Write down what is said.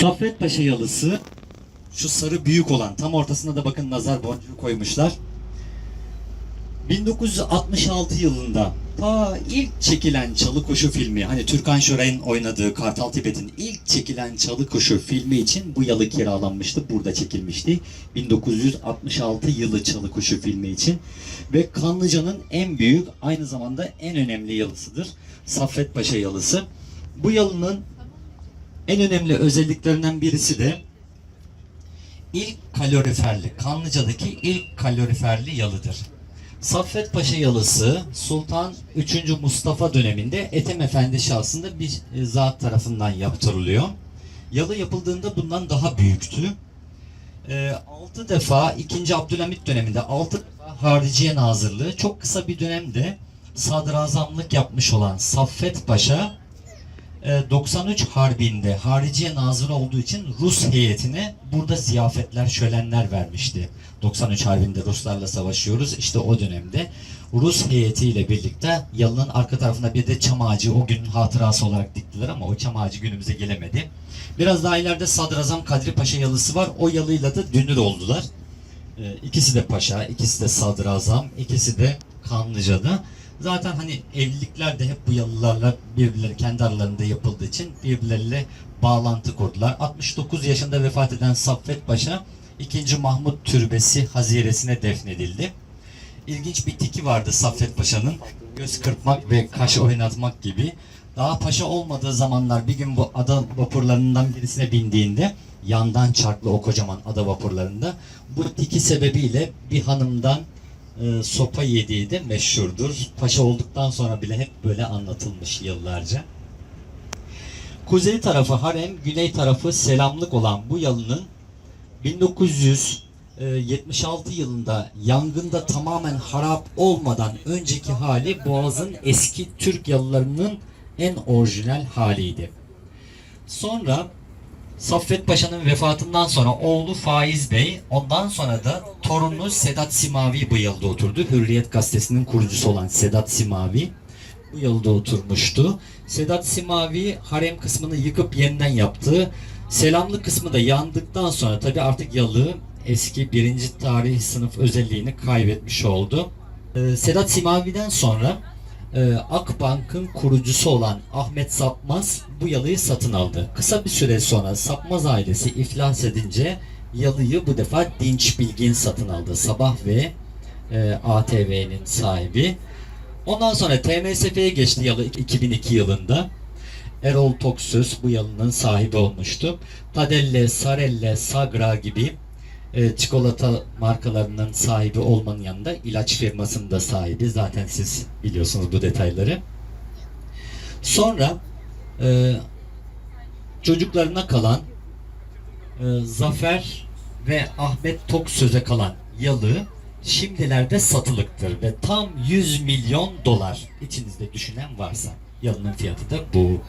Saffet Paşa yalısı şu sarı büyük olan tam ortasına da bakın nazar boncuğu koymuşlar. 1966 yılında ta ilk çekilen Çalı Kuşu filmi hani Türkan Şoray'ın oynadığı Kartal Tibet'in ilk çekilen Çalı Kuşu filmi için bu yalı kiralanmıştı. Burada çekilmişti. 1966 yılı Çalı Kuşu filmi için ve Kanlıca'nın en büyük aynı zamanda en önemli yalısıdır. Saffet Paşa yalısı. Bu yalının en önemli özelliklerinden birisi de ilk kaloriferli, Kanlıca'daki ilk kaloriferli yalıdır. Saffet Paşa yalısı Sultan 3. Mustafa döneminde Ethem Efendi şahsında bir e, zat tarafından yaptırılıyor. Yalı yapıldığında bundan daha büyüktü. 6 defa 2. Abdülhamit döneminde 6 defa Hariciye Nazırlığı çok kısa bir dönemde sadrazamlık yapmış olan Saffet Paşa e, 93 Harbi'nde Hariciye Nazırı olduğu için Rus heyetine burada ziyafetler, şölenler vermişti. 93 Harbi'nde Ruslarla savaşıyoruz. İşte o dönemde Rus heyetiyle birlikte yalının arka tarafında bir de çam ağacı o günün hatırası olarak diktiler ama o çam ağacı günümüze gelemedi. Biraz daha ileride Sadrazam Kadri Paşa yalısı var. O yalıyla da dünür oldular. E, ikisi de paşa, ikisi de sadrazam, ikisi de Kanlıca'da. Zaten hani evlilikler de hep bu yalılarla birbirleri kendi aralarında yapıldığı için birbirleriyle bağlantı kurdular. 69 yaşında vefat eden Saffet Paşa 2. Mahmut Türbesi haziresine defnedildi. İlginç bir tiki vardı Saffet Paşa'nın. Göz kırpmak ve kaş oynatmak gibi. Daha paşa olmadığı zamanlar bir gün bu ada vapurlarından birisine bindiğinde yandan çarklı o kocaman ada vapurlarında bu tiki sebebiyle bir hanımdan e, sopa yediği de meşhurdur. Paşa olduktan sonra bile hep böyle anlatılmış yıllarca. Kuzey tarafı harem, güney tarafı selamlık olan bu yalının 1976 yılında yangında tamamen harap olmadan önceki hali Boğaz'ın eski Türk yalılarının en orijinal haliydi. Sonra Saffet Paşa'nın vefatından sonra oğlu Faiz Bey, ondan sonra da torunu Sedat Simavi bu yılda oturdu. Hürriyet gazetesinin kurucusu olan Sedat Simavi bu yılda oturmuştu. Sedat Simavi harem kısmını yıkıp yeniden yaptı. Selamlı kısmı da yandıktan sonra tabi artık yalı eski birinci tarih sınıf özelliğini kaybetmiş oldu. Ee, Sedat Simavi'den sonra e, Akbank'ın kurucusu olan Ahmet Sapmaz bu yalıyı satın aldı. Kısa bir süre sonra Sapmaz ailesi iflas edince yalıyı bu defa Dinç Bilgin satın aldı. Sabah ve e, ATV'nin sahibi. Ondan sonra TMSF'ye geçti yalı 2002 yılında. Erol Toksöz bu yalının sahibi olmuştu. Tadelle, Sarelle, Sagra gibi e, çikolata markalarının sahibi olmanın yanında ilaç firmasının da sahibi. Zaten siz biliyorsunuz bu detayları. Sonra e, çocuklarına kalan e, Zafer ve Ahmet Toksöz'e kalan yalı şimdilerde satılıktır ve tam 100 milyon dolar içinizde düşünen varsa yalının fiyatı da bu.